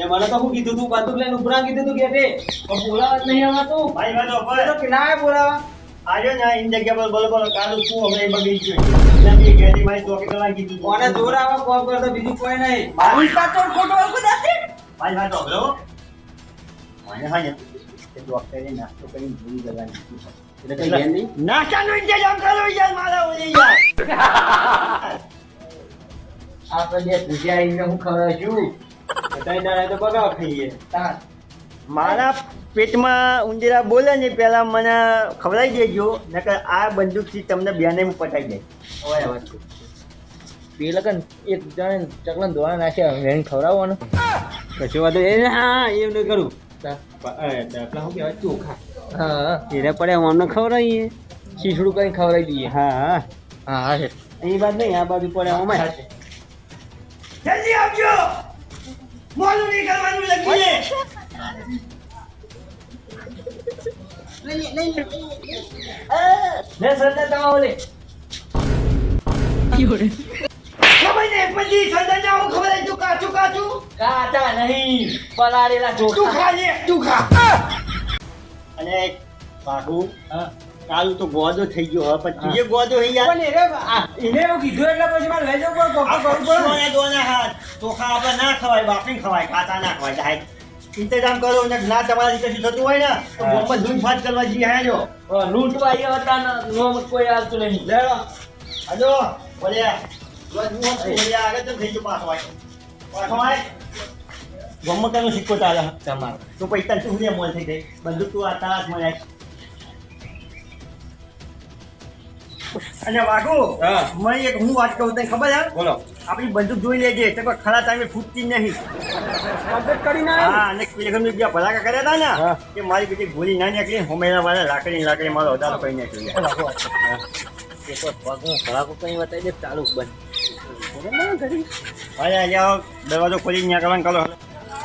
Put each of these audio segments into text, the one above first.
મને તો હું કીધું તું બંદૂક લઈને ઉભરા કીધું તું કે બોલાવા જ નહીં આવતું ભાઈ વાતો તો બોલાવા આજો ને ઇન જગ્યા પર બોલો બોલો કાલું શું હવે બગડી ગયું એટલે ગેડી મારી ચોકી કરવા કીધું કોને જોર આવે કોલ કરે તો બીજું કોઈ નહીં તો ખોટો દાતે ભાઈ બરો મને હા ને ડોક્ટરે નાસ્તો કરીને ભૂલી જવાની નાસ્તાનો ઇંતજામ કરો યાર મારા ઓલી યાર આપણે બે હું બધાય દાડા તો બગાવ ખાઈએ મારા પેટમાં ઉંદરા બોલે ને પેલા મને ખવડાવી દેજો નકર આ બંદૂકથી તમને બેને હું પટાઈ જાય વાત પેલા કન એક જણ ચકલન ધોવા નાખ્યા એને ખવડાવવાનું પછી વાંધો એ હા એમ નહીં કરું ચોખા હા. પડે અમને ખવડાવીએ શીશડું કઈ ખવડાવી દઈએ? હા. હા હા હા છે. એ બાજુ નહીં આ બાજુ પડે અમાય જલ્દી આવજો. મોલું નીકળવાનું લગીને લે સરદાર તમા ઓલે ખબર નહીં પછી સદા જાઓ ખબર નહીં ચૂકા ચૂકા ચૂ કાચા નહીં પલાળેલા તું ચોખા ખા લે તું ખા. અને બાબુ કાલ તો ગોદો થઈ ગયો હવે પછી જે ગોદો હઈ યાર. પણ એને એને કીધું એટલે પછી મારે લેજો જવું કોકો કરું પડે. ને. દોના હાથ ચોખા આપણે ના ખવાય બાફીને ખવાય કાચા ના ખવાય. સાહેબ ઇંતજામ કરો ને ના તમારાથી કશું થતું હોય ને તો બોમ્બ લૂંટ ફાટ કરવા જઈએ હે જો અ, લૂંટવા આવ્યા હતા ને કોઈ આવતું નહીં. લે હજો બોલ્યા. આગળ તો થઈ ગયો પાછો પાછો આય સિક્કો તારે તમારો. તો પૈસા તું લે મોલ થઈ ગઈ બંદૂક તું આ તારાસ મળે. અને વાઘુ મને એક હું વાત કહું તને ખબર છે? બોલો. આપણી બંદૂક જોઈ લેજે તો કોઈ ખરા ટાઈમે ફૂટતી નહીં. નહીં કરી ના હા અને પેલેગમ ગમે બીજા ભલાકા કર્યા હતા ને કે મારી બીજી ગોળી ના નીકળી હોમેલા વાળા લાકડી લાકડી મારો વધારો કરી નાખ્યો ભલાકો કઈ બતાવી દે ચાલુ બંધ. અરે જાઓ દરવાજો ખોલી નીકળવાનું કરો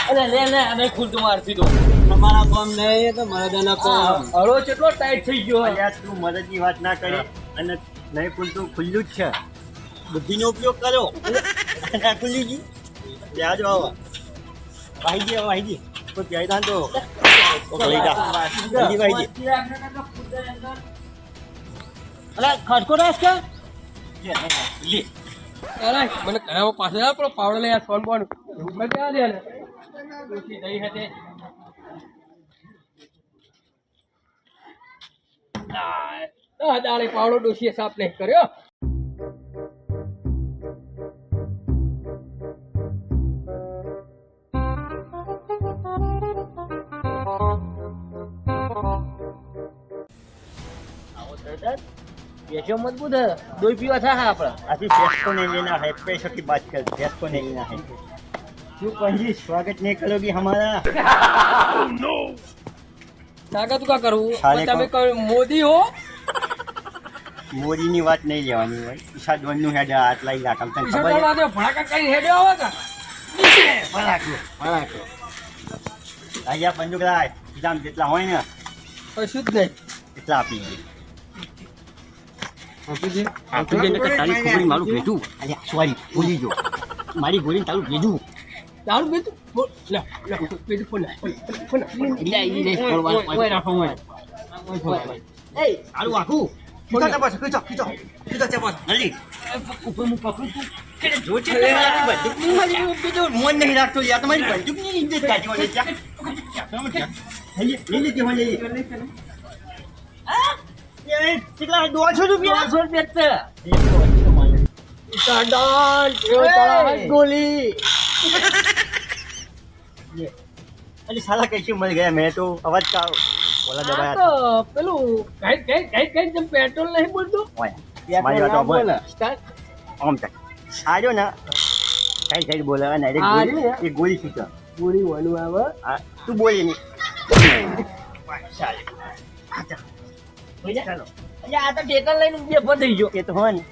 અરે લે લે અમે ખુદ મારતી તો તમારા કામ નહીં તો મરદાના કામ. હળો કેટલો ટાઈટ થઈ ગયો. યાર તું મદદની વાત ના કરી. અને નહીં ખુલતું ખુલ્લું જ છે. બુદ્ધિનો ઉપયોગ કર્યો અને ખુલ્લી ગઈ ત્યાં જો આવો ભાઈ જી ભાઈ જી તો ત્યાં ધાન તો લઈ જા. જલ્દી વાહી ગઈ અલા ખટકો રાસ કે? લે અરે મને ઘણા પાસે પાવડા પાવડો લઈ આ ફોન બોન. મેં ક્યાં દે ઉઠી ગઈ હતી દાડે પાવડો ડોસીએ સાપ નહીં કર્યો. બેસો મત બુધ દોઈ પીવા થા આપડે આથી ભેંસ કોને લેના હે? પૈસા કી બાત કર ભેંસ કોને લેના હે. लेना है क्यों पंजी स्वागत नहीं करोगी हमारा કાકા તું કા કરવું સાલે તમે કો- કોઈ મોદી હો મોદીની વાત નહીં લેવાની હોય ઈશા ડોનનું હેડ આટલા ઇલાકા તને ખબર ઈશ્વર છે? વાળા ભડાકા કઈ હેડ્યો આવે કા ફરાકલો, ફરાકલો. આજે આ બંદૂક લાય જામ જેટલા હોય ને કશું જ નહીં એટલા આપી દે આપી આપી દે નકર તારી ખોપડી મારું ભેજું અલ્યા સોરી ભૂલી ગયો મારી ગોળી તારું ભેજું દારૂ બોલ લે લે બેતું ફોન લે ફોન લે એટલે ઈ નહીં છોડવાનું. ઓય રાખો ઓય એ સારું આખું ખીચો ચપાસ ખીચો ખીચો ખીચો ચપાસ જલ્દી ઉપર હું પકડું છું. કે જો છે કે મારી બંદૂકની મારી બીજો મોન નહીં રાખતો યાર તમારી બંદૂકની ઇજ્જત કાઢી લે લઈ લે લઈ લે એ કેટલા દોઢસો રૂપિયા? દોઢસો રૂપિયા જ અરે સાલા કૈसे મળી ગયા? મેં તો અવાજ કાઢો આ દબાયા તો પેલું કઈ કઈ કઈ કઈ જેમ પેટ્રોલ નહીં બોલતું ઓય મારી વાત બોલ. સ્ટાર્ટ આમ ચાલ સાજો ને. કઈ કઈ બોલે અને અરે ગોળી એ ગોળી શીખ ગોળી વાનું આવે. આ તું બોલી નહીં ચાલ. ચાલો. આ તો ટેકલ લઈને બે પર થઈ ગયો. એ તો હોય ને.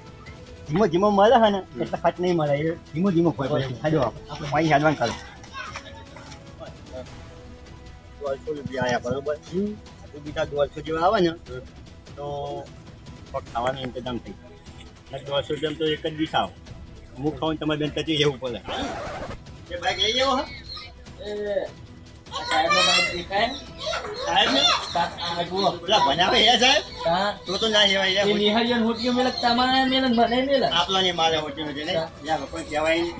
ધીમો ધીમો મળે હે ને એટલે ખટ નહીં મળે. એ ધીમો ધીમો હોય પડે. હાજો આપણે પાણી હાલવાનું કરો દોઢસો રૂપિયા આવ્યા બરોબર? હજુ બીજા દોઢસો જેવા આવે ને તો કોક ખાવાનો ઇંતજામ થઈ દોઢસો રૂપિયા તો એક જ દી આવો. હું ખાઉં તમારે બેન પછી જવું પડે. એ બાઈક લઈ હા. જુઓ. મને આપલા ને મારે હોટી નથી ને કોઈ કહેવાય નહીં.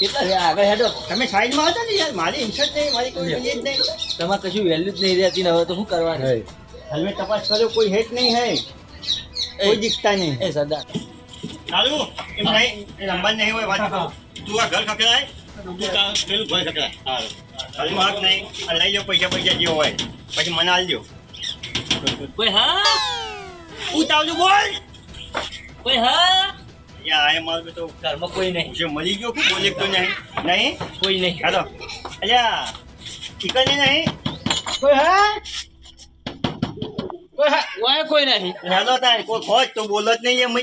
કેટલા? આગળ હેડો. તમે સાઈડમાં હતા ને યાર? મારી ઇન્સર્ટ નહીં મારી કોઈ જ નહીં. તમારે કશું વેલ્યુ જ નહીં રહેતી હવે તો શું કરવાનું? હલવે તપાસ કર્યો કોઈ હેટ નહીં હે. કોઈ દીખતા નહીં. એ સરદાર. ચાલુ. એમ નહીં લંબાઈ નહીં હોય વાત. તું આ ઘર ખકડાય તું તા પેલું ઘર ખકડાય. હારું હાથ નહીં. લઈ લો પૈસા પૈસા જે હોય. પછી મને આલજો કોઈ હા? ઉતાવળું બોલ. કોઈ હા? યા આ મારું તો ઘરમાં કોઈ નહીં. જે મળી ગયો ખૂબ બોલે તો નહીં? નહીં? કોઈ નહીં. હાલો અલ્યા ચિકન નહીં? કોઈ હા? કોઈ હા? વાય કોઈ નહીં. હેલો તારે કોઈ ખોજ તો બોલો જ નહીં એમ.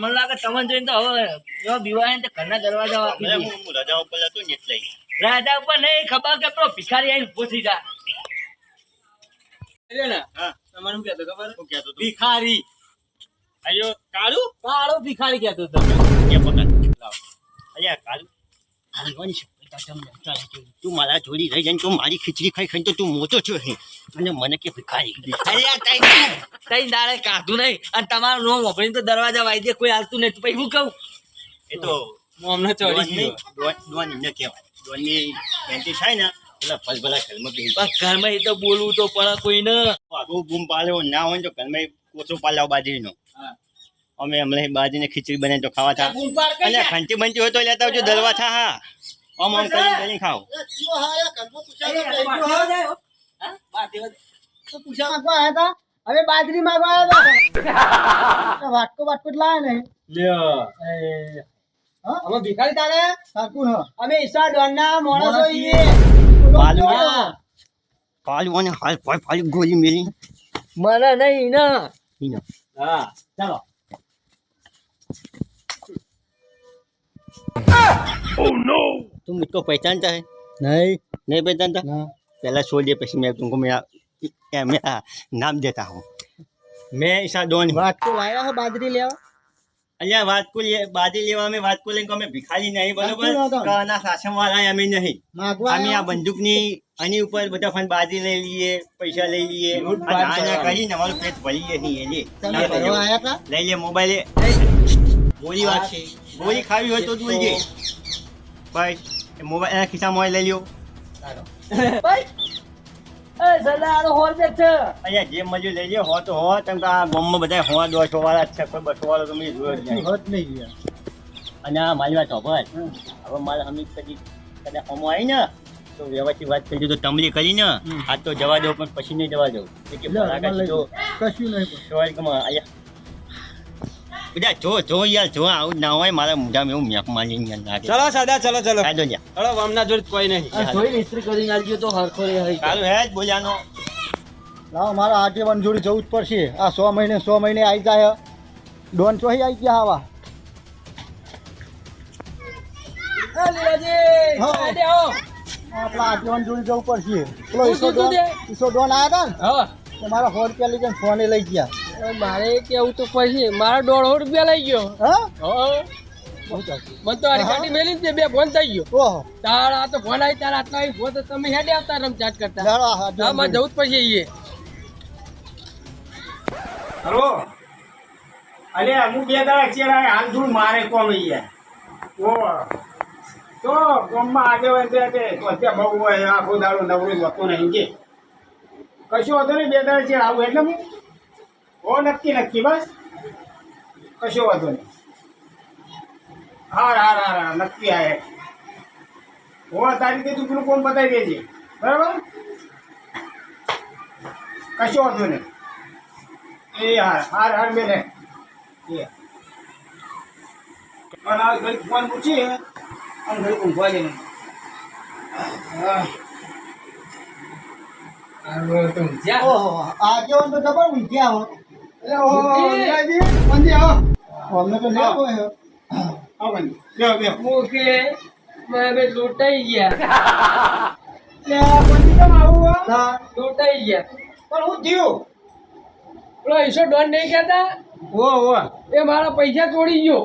મને લાગે તમને જોઈને તો હવે જો બીવાય ને ઘરના દરવાજા હું હું ઉપર ને એટલે. રાજા ઉપર નહીં ખબર કે પેલો ભિખારી આવીને થઈ જાય એટલે ને હા. તમારે શું કહેતો ખબર? શું કહેતો ભિખારી. અયો કાળુ? કાળો ભિખારી કહેતો હતો કે પકડ લાવ. અયા કાળુ. હાલવાની છે. તું મારા જોડી રહી જઈને તું મારી ખીચડી ખાઈ ખાઈ તો તું મોટો છો હે. અને મને કે ભિખારી. અરે તઈ તઈ દાડે કાઢું નહીં. અને તમારું નામ વાપરીને તો દરવાજા વાઈ દે કોઈ હાલતું નહીં. તો પછી હું કહું? એ તો મોમને ચોરી નહીં દોન ને કહેવાય. દોનની પેન્ટી થાય ને એટલે ફલભલા ઘરમાં ઘરમાં એ તો બોલવું તો પડે કોઈને. આગો બૂમ પાડ્યો ના હોય ને તો ઘરમાં કોચો પાલાવ બાજરીનો. અમે હમણાં બાજરીને ખીચડી બનાવી તો ખાવા થા. અને ખંચી બનતી હોય તો લેતા આવજો દરવા થા હા. આમ આમ કરી કરીને ખાઓ. પૂછા માંગવા આવ્યા હતા? હવે બાજરી માંગવા આવ્યા વાટકો વાટકો જ લાયા અમે ભિખારી તારે? સરકું અમે ઈસા ડોનના માણસો ઈએ પાલુ પાલુ હાલ ફાલ ફાલ ગોલી મેલી. મને નહીં ને. ઈનો હા ચાલો ઓહ નો તું મુજકો પહેચાનતા હે નહીં નહીં પહેચાનતા પહેલા છોડ દે પછી મેં તુમકો મેરા મેરા નામ દેતા હું મેં ઈશા ડોન વાટકો લાયા હે બાજરી લેવા અહીંયા વાતકુલ બાજી લેવા અમે વાતકુલ લઈને અમે ભિખારી નહીં બરોબર કાના શાસન વાળા અમે નહીં અમે આ બંદૂકની આની ઉપર બધા ફન બાજી લઈ લઈએ પૈસા લઈ લઈએ. આના. કરીને અમારું પેટ ભરીએ છીએ લે. તમે ના આયા હતા? લઈ લે મોબાઈલ. ગોળી વાત છે. ગોળી ખાવી હોય તો તું લેજે ભાઈ મોબાઈલ એના ખિસ્સામાં હોય લઈ લ્યો. એ જે. મજૂર લઈ લ્યો હો તો હો તેમ આ ગામમાં બધા હો દોઢસો વાળા છે. કોઈ બસો વાળા તો મેં જોયો જ નહીં હોત નહીં ગયા અને આ મારી વાત સાંભળ. હવે મારે હમી કદી કદાચ અમો આવી ને તો વ્યવસ્થિત વાત કરી તો તમરી કરીને આજ તો જવા દો પણ પછી નહીં જવા દઉં કે કશું નહીં બધા જો જો યાર જો આવું ના હોય મારા મોઢામાં એવું મેપ મારી નાખે ચલો સાદા ચલો ચલો. આજો લ્યા. ચલો વામના જોડે કોઈ નહીં. જોઈ થોડી મિસ્ત્રી કરીને આલજો તો હરખો રે હઈ. કાલું હે જ બોલ્યાનો. લાવ મારા આટે વન જોડી જવું જ પડશે. આ સો મહિને સો મહિને આવી જાય ડોન ચોહી આવી ગયા આવા. હા. આપણા આગેવાન જોડે જવું પડશે. પેલો આવ્યા હતા ને? તો મારા સો રૂપિયા લઈ ગયા ફોને લઈ ગયા. મારે કેવું તો પછી. મારા દોઢસો રૂપિયા લઈ ગયો. હા. મને તો આરી ગાડી મેલી ને બે ફોન થઈ ગયો. ઓહો. તાર આ તો ફોન આવી તાર આટલા આવી ફોન તો તમે હેડે આવતા રમ કરતા. હા મારે જવું જ પછી હલો? અલે અમુક બે દાડા ચેડા હાલ ધૂળ મારે કોમ અહીંયા ઓ તો ગામમાં આજે હોય કે અત્યારે બહુ હોય, આખો દાડો નવરો જ નહીં કે. કશું હોતો નહીં, બે દાડા છે આવું એટલે હું. હો, નક્કી નક્કી, બસ. કશું વાંધો નહીં. હાર હાર હાર હાર, નક્કી આવે હો તારી રીતે તું પેલું કોમ બતાવી દેજે. બરાબર? કશું વાંધો નહીં. એ, હાર હાર હાર મેં એ. પણ આ ઘડી ફોન પૂછી આમ ઘડી ઊંઘવા ઓહો આગેવાન તો જબર ઊંઘ્યા હો. એટલે અમને તો લેવો હોય મુકે. મેં લૂંટાઈ ગયા. લૂંટાઈ ગયા. પણ હું થયું? પેલો ઈશો ડોન નહીં કહેતા? ઓ ઓ એ મારા પૈસા ચોરી ગયો.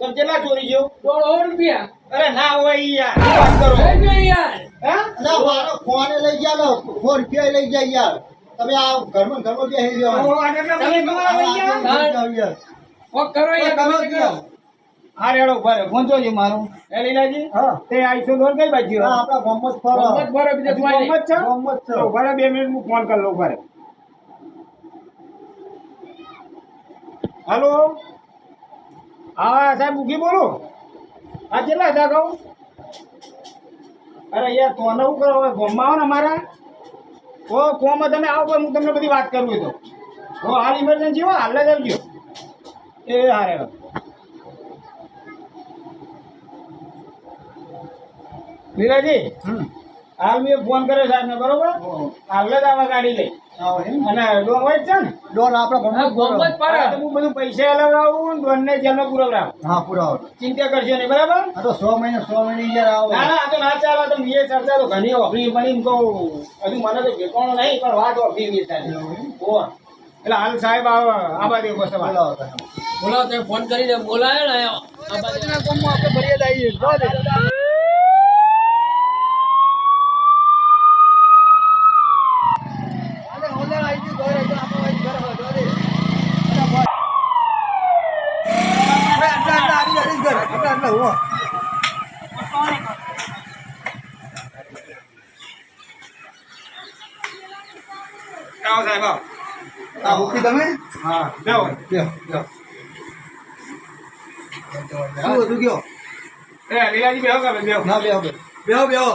તમે કેટલા ચોરી ગયો? દોઢ રૂપિયા. અરે ના હોય ઈ યાર કરો? લઈ ગયો યાર. હા? ના મારો ફોન લઈ ગયા લો ફોર રૂપિયા લઈ ગયા યાર. તમે આ ઘરમાં ઘરમાં બેસી રહ્યો ઓ, કરો યાર. કરો તમે કયો? કરો. હા રેડો ઊભા ફોન જોજો મારું. એ લીલાજી હા. તે આઈસો દોર કઈ બાજુ હા, આપડા જ ફરો. બીજું. ગમત છે? ગામમાં છે. ભાઈ બે મિનિટ હું ફોન કરી લઉં ઊભા હાલો? હા સાહેબ ઉગી બોલો? હા કેટલા હતા કહું? અરે યાર તો શું કરો? હવે ગોમમાં આવો ને અમારા. ઓ કોમાં તમે આવો પણ હું તમને બધી વાત કરું તો. હો હાલ ઇમરજન્સી હો હાલ જ આવજો. એ હારે લીલાજી હમ. હાલ મેં ફોન કર્યો સાહેબને બરોબર? હાલ જ આવા ગાડી લઈ? અને ડોન હોય જ છે ને ડોન આપડે. ગમત પડે. હું બધું પૈસા લગાવું ને ડોનને જેલમાં પુરાવડાવું હા પુરાવો ચિંતા કરશો નહીં બરાબર આ તો સો મહિને સો મહિને યાર આવો ના ના તો ના ચાલે તો મેં ચર્ચા તો ઘણી ઓફરી બની કહું હજુ મને તો ભેટવાનો નહીં પણ વાત ઓફરી થાય ઓ એટલે હાલ સાહેબ આવો આબા દેવ બસ તમારે. બોલાવો તમે. તમે ફોન કરીને બોલાયો ને આબા. આપણે ભરીએ આવીએ. જો દે. અરે ઓલે આવી ગયું, ઘરે જો આપણો આવી ઘરે હોય, જો દે. અરે આટલા, આટલા આવી જાય, ઘરે. આટલા, આટલા, ઊભો. આવો સાહેબ આવો આ મૂકી તમે હા લ્યો, લ્યો. શું હતું કયો? એ લીલાજી બેહો કે બેહો ના, બેહો, બેહો. બેહો, બેહો.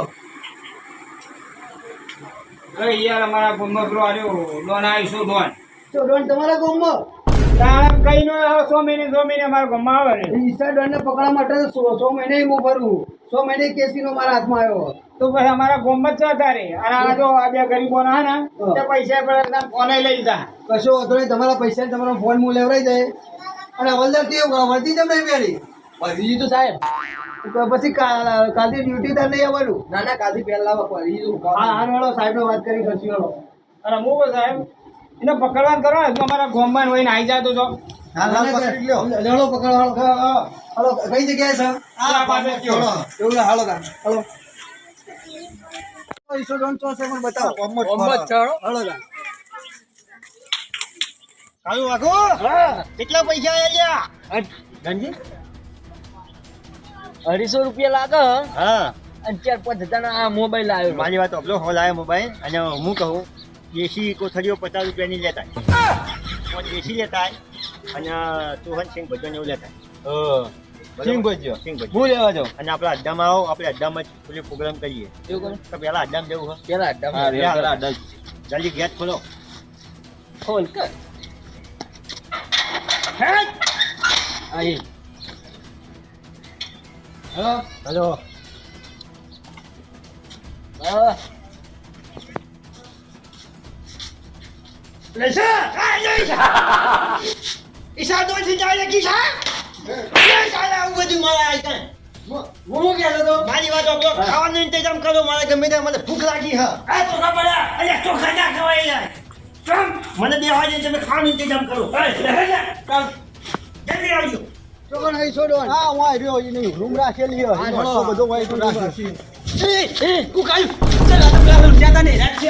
અરે યાર અમારા ગામમાં પેલો આવ્યો લોન આવીશું લોન તો ડોન તમારા ગામમાં? તાણ કઈ નો સો મહિને સો મહિને અમારા ગામમાં આવે ને ઈસા ડોનને પકડવા માટે સો મહિને હું ભરું સો મહિને કેસીનો મારા હાથમાં આવ્યો તો પછી અમારા ગોમત જ છે તારે અને આ જો આ બે ગરીબો ના ને તે પૈસા પડે ફોને લઈ જા કશો વાંધો નહીં તમારા પૈસા તમારો ફોન હું લેવડાઈ જાય અને હવલદાર કેવું વર્તી તમને બેરી બીજું તો સાહેબ. તો પછી કાલથી ડ્યુટી તાર નહીં આવવાનું? ના ના કાલથી પહેલા હા હા વાળો સાહેબ વાત કરી પછી વાળો અને હું કહું સાહેબ એને પકડવાનું કરો ને તો અમારા ગોમમાં હોય ને આવી જાય તો જો. હાલો હાલો કઈ જગ્યાએ છે? આ પાસે કયો. હાલો હાલો. ડોન તો છે પણ બતાવો. વાઘો કેટલા પૈસા આવ્યા ધનજી? અઢીસો રૂપિયા લાગે હા. અને ચાર પાંચ હજાર આ મોબાઈલ આવ્યો મારી વાત અબલો હોલ આવ્યો મોબાઈલ. અને હું કહું દેશી કોથળીઓ પચાસ રૂપિયાની લેતા પણ દેશી લેતા અને તુહન સિંહ ભજન એવું લેતા સિંગ ભજીયો. સિંગ ભજન હું લેવા જાઉં? અને આપણે અડ્ડામાં આવો આપણે અડ્ડામાં જ પેલી પ્રોગ્રામ કરીએ. એવું તો પહેલા અડ્ડામાં જવું હોય પેલા અડ્ડામાં? પેલા અડ્ડા. જલ્દી ગેટ ખોલો. ખોલ કર. અહીં હેલો? હલો. હા. ઈશા તો થી જાય કી સા એ સાલા આવું બધું મારા વાત ખાવાનો ઇંતજામ કરો મારે ગમે ત્યાં મને ભૂખ લાગી હા. તો ખબર અલ્યા ચોખા ના ખવાય મને બે વાગે તમે ખાવાનો ઇંતજામ કરો. જલ્દી આવજો. ચોખા નહીં છોડો. હા હું આવ્યો એ નહીં રૂમ રાખેલી બધો વાય તો રાખે. એ એ કુ કાયું ચાલ આ તો પેલા જ્યાદા નહીં. રાખી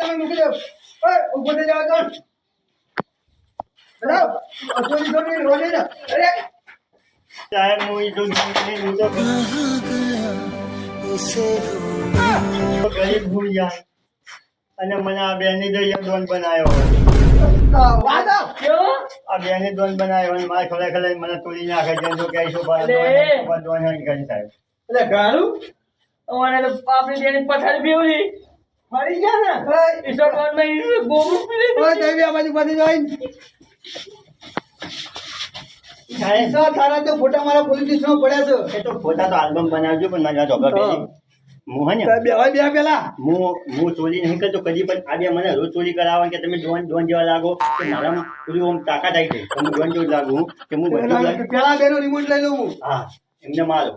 તમે મૂકી દો થઈ જાવ તો ગરીબ ભૂલ જાય અને મને આ બેની દઈએ ડોન બનાવ્યો આ બેને દોન બનાવ્યો અને મારે મને તોડી નાખે છે. કરી સાહેબ એટલે તો આપણી બેની પથારી ફરી ગયા ને? ઈશ્વર ભગવાનમાં ઈ ગોબરું પી લીધું. ઓય દેવી આ બાજુ બધી જોઈ. સાહેબ તારા તો ફોટા મારા પોલીસ સ્ટેશનમાં પડ્યા છે. એ તો ફોટા તો આલ્બમ બનાવજો પણ મારા પહેરી. હું બે બે પેલા. હું હું ચોરી નહીં કરતો કદી પણ આ મને રોજ ચોરી કરાવે કે તમે ડોન ડોન જેવા લાગો કે મારા પૂરી ઓમ તાકાત આવી ગઈ તો ડોન જેવું લાગુ કે હું બધું પેલા બેનો રિમોટ લઈ લઉં હું. હા એમને મારો.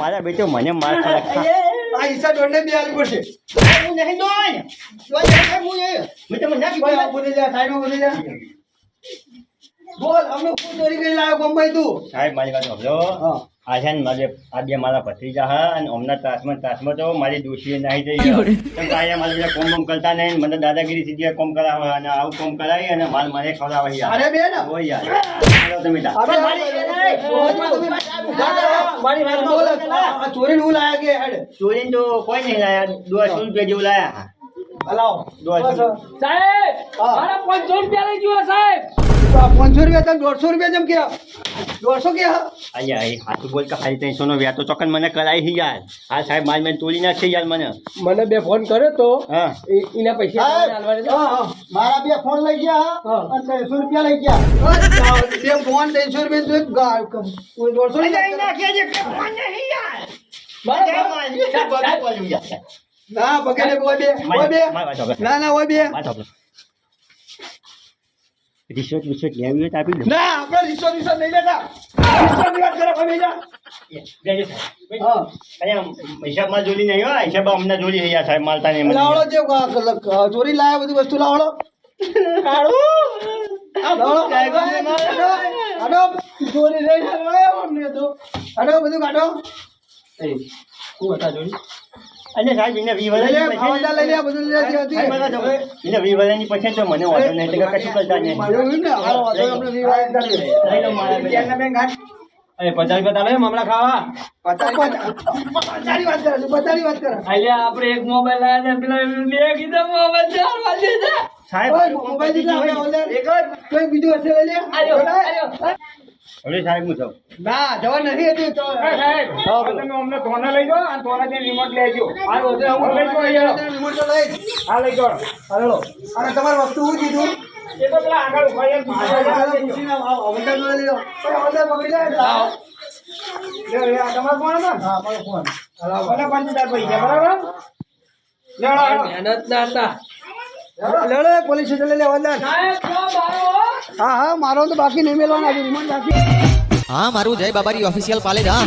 મારા બેટો મને માર આ ઈસા દોડને બે આવી પડશે. હું નહીં ડોન ડોન હું એ. મેં તમને ના ભાઈ આ કીધું જા સાઈડમાં બોલી જા બોલ અમને કોઈ ચોરી કરી લાવ્યો ગોમ્બાઈ તું. સાહેબ મારી વાત સાંભળો. હા. આ છે ને મારે આ બે મારા ભત્રીજા હા અને હમણાં ત્રાસમાં ત્રાસમાં તો મારી દોષી નહીં થઈ ગયો. કેમ કે અહીંયા મારા બધા કોમ કોમ કરતા નહીં મને દાદાગીરી સીધી કોમ કરાવે અને આવું કોમ કરાવી અને માલ મને ખવડાવે યાર. અરે બેન! ઓય યાર. ચાલો તમે તા. અરે મારી મારી વાત બોલ. આ ચોરી હું લાયા કે હેડ? ચોરીને તો કોઈ નહીં લાયા. દોઢસો રૂપિયા જેવું લાયા. હલાવો. દોઢસો સાહેબ મારા પાંચસો રૂપિયા લઈ ગયો સાહેબ. પાંચસો રૂપિયા તમે દોઢસો રૂપિયા જેમ કે દોઢસો કે અહીંયા એ હાથું બોલ કે ખાલી ત્રણસો નો વ્યાજ તો ચોક્કસ મને કરાય છે યાર. સાહેબ મારી મેં તોડી નાખશે યાર મને. મને બે ફોન કર્યો તો એના પૈસા. મારા બે ફોન લઈ ગયા. ત્રણસો રૂપિયા લઈ ગયા. બે ફોન ત્રણસો રૂપિયા દોઢસો ના પકડે બે બે. ના ના હોય બે. રિશ્વત વિશ્વત લેવી હોય તો આપી દો ના આપણે રિશ્વત રીસો નહીં લેતા. રીસોની વાત કરે કોઈ બીજા હિસાબમાં જોડી નહીં હોય હિસાબમાં અમને જોડી સાહેબ માલતા નહીં લાવડો જે ગ- ગ- ચોરી લાયા બધી વસ્તુ લાવડો. બધું કાઢો. ચોરી લઈ લાવ્યો અને સાહેબ એને વી લઈ લે વર્ષની ખાવાના લઈ લે આ બધું લઈ લે જે હતી. સાહેબ, મને તો એને વી વર્ષની પછી તો મને વાંધો નહીં એટલે કશું કરતા નહીં. અરે પચાસ રૂપિયા તાલે હમણાં ખાવા. પચાસ- પચાસ- વાત કરે છે, વાત કરે. આપણે એક મોબાઈલ લાયા ને પેલા બે કીધા મોબાઈલ ચાર વાગે સાહેબ મોબાઈલ બીજું હશે લે. હવે સાહેબ હું જાઉં ના જવા નથી હતી તો એ સાહેબ તમે અમને ધોને લઈ જાઓ અને ધોનાથી રિમોટ લેજો આ રોજે હું લઈ અહીંયા. રિમોટ લઈ જ. આ લઈ જાઓ હાલો. અને તમારી વસ્તુ હું દીધું એ તો પેલા આગળ ઊભા એમ પૂછીને અવતાર લઈ લો. પણ અવતાર પકડી લે લ્યો, આ તમારો ફોન હતો હા, મારો ફોન. ભલે પંચોતેર પૈસા બરાબર. મહેનત ના હતા લે લે, પોલીસ સ્ટેશન લઈ લે હવલદાર. સાહેબ જો મારો હા. હા મારો તો બાકી નહીં મેળવાના રિમાન્ડ બાકી. હા મારું જય બાબારી ઓફિશિયલ પાલેજ હા.